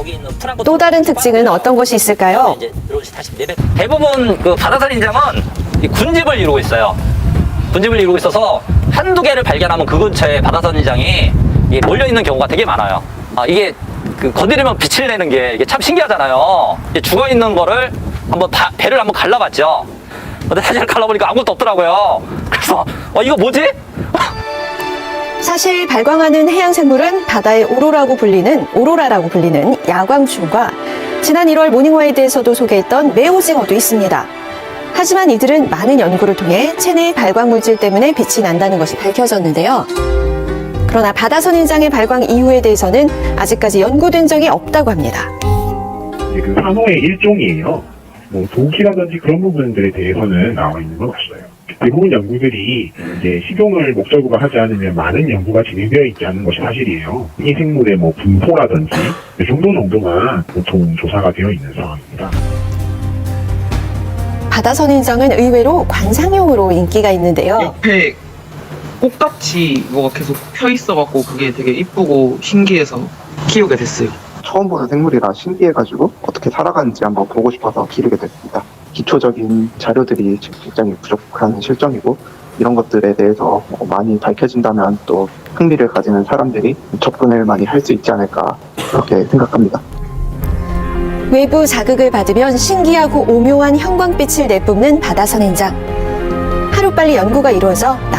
거기 있는 프랑코 또 다른 특징은 어떤 것이 있을까요? 이제 이렇게 다시. 대부분 그 바다선 인장은 이 군집을 이루고 있어요. 군집을 이루고 있어서 한두 개를 발견하면 그 근처에 바다선 인장이 이게 몰려 있는 경우가 되게 많아요. 아, 이게 그 건드리면 빛을 내는 게 이게 참 신기하잖아요. 이게 죽어 있는 거를 한번 다, 배를 한번 갈라봤죠. 근데 사실 갈라보니까 아무것도 없더라고요. 그래서 어 이거 뭐지? 사실 발광하는 해양 생물은 바다의 오로라고 불리는 오로라라고 불리는 야광충과 지난 1월 모닝와이드에서도 소개했던 매오징어도 있습니다. 하지만 이들은 많은 연구를 통해 체내의 발광 물질 때문에 빛이 난다는 것이 밝혀졌는데요. 그러나 바다선 인장의 발광 이유에 대해서는 아직까지 연구된 적이 없다고 합니다. 이제 그 산호의 일종이에요. 뭐 도기라든지 그런 부분들에 대해서는 나와 있는 건 없어요. 대부분 연구들이 이제 식용을 목적으로 하지 않으면 많은 연구가 진행되어 있지 않은 것이 사실이에요. 이 생물의 뭐 분포라든지 이 정도 정도만 보통 조사가 되어 있는 상황입니다. 바다선인장은 의외로 관상용으로 인기가 있는데요. 옆에 꽃같이 뭐가 계속 펴 있어갖고 그게 되게 이쁘고 신기해서 키우게 됐어요. 처음 보는 생물이라 신기해가지고 어떻게 살아가는지 한번 보고 싶어서 기르게 됐습니다. 기초적인 자료들이 지금 굉장히 부족한 실정이고 이런 것들에 대해서 어, 많이 밝혀진다면 또 흥미를 가지는 사람들이 접근을 많이 할 수 있지 않을까 그렇게 생각합니다. 외부 자극을 받으면 신기하고 오묘한 형광빛을 내뿜는 바다선인장. 하루빨리 연구가 이루어져 남